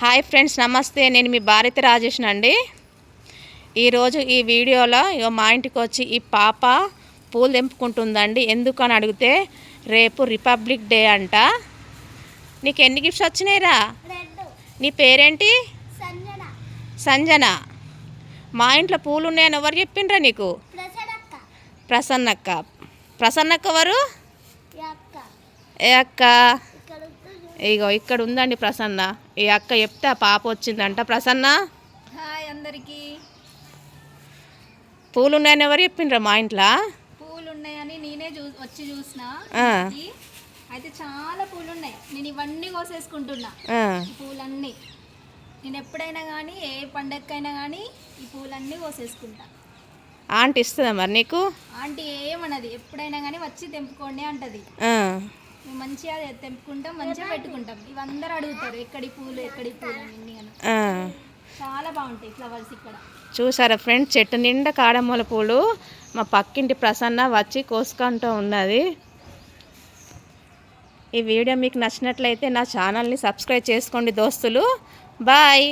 Hi friends నమస్తే. నేను మీ భారతి రాజేష్ అండి. ఈరోజు ఈ వీడియోలో ఇగో మా ఇంటికి వచ్చి ఈ పాప పూలు తెంపుకుంటుందండి. ఎందుకు అని అడిగితే రేపు రిపబ్లిక్ డే అంట. నీకు ఎన్ని గిఫ్ట్స్ వచ్చినాయిరా? నీ పేరేంటి? సంజన. మా ఇంట్లో పూలు ఉన్నాయని ఎవరు చెప్పిండ్రా నీకు? ప్రసన్నక్క. ప్రసన్నక్క. ఎవరు? ఏ అక్క. ఇగో ఇక్కడ ఉందండి ప్రసన్న. ఈ అక్క చెప్తే ఆ పాప వచ్చిందంట. ప్రసన్న? హాయ్ అందరికీ. పూలు ఉన్నాయని ఎవరు చెప్పిండ్రా మా ఇంట్లో? పూలు ఉన్నాయని నేనే చూ వచ్చి చూసిన. అయితే చాలా పూలు ఉన్నాయి నేను ఇవన్నీ కోసేసుకుంటున్నా. పూలన్నీ. నేను ఎప్పుడైనా కానీ ఏ పండగకైనా కానీ ఈ పూలన్నీ కోసేసుకుంటా. ఆంటీ ఇస్తుందా మరి నీకు? ఆంటీ ఏమన్నది? ఎప్పుడైనా కానీ వచ్చి తెంపుకోండి అంటది. మంచిగా తెంపుకుంటాం మంచిగా పెట్టుకుంటాం. ఇవి అందరూ అడుగుతారు ఎక్కడి పూలు ఎక్కడి పూలు అని. చాలా బాగుంటాయి ఫ్లవర్స్ ఇక్కడ. చూసారా ఫ్రెండ్స్ చెట్టు నిండా కాడమ్మల పూలు. మా పక్కింటి ప్రసన్న వచ్చి కోసుకుంటూ ఉన్నది. ఈ వీడియో మీకు నచ్చినట్లయితే నా ఛానల్ని సబ్స్క్రైబ్ చేసుకోండి దోస్తులు. బాయ్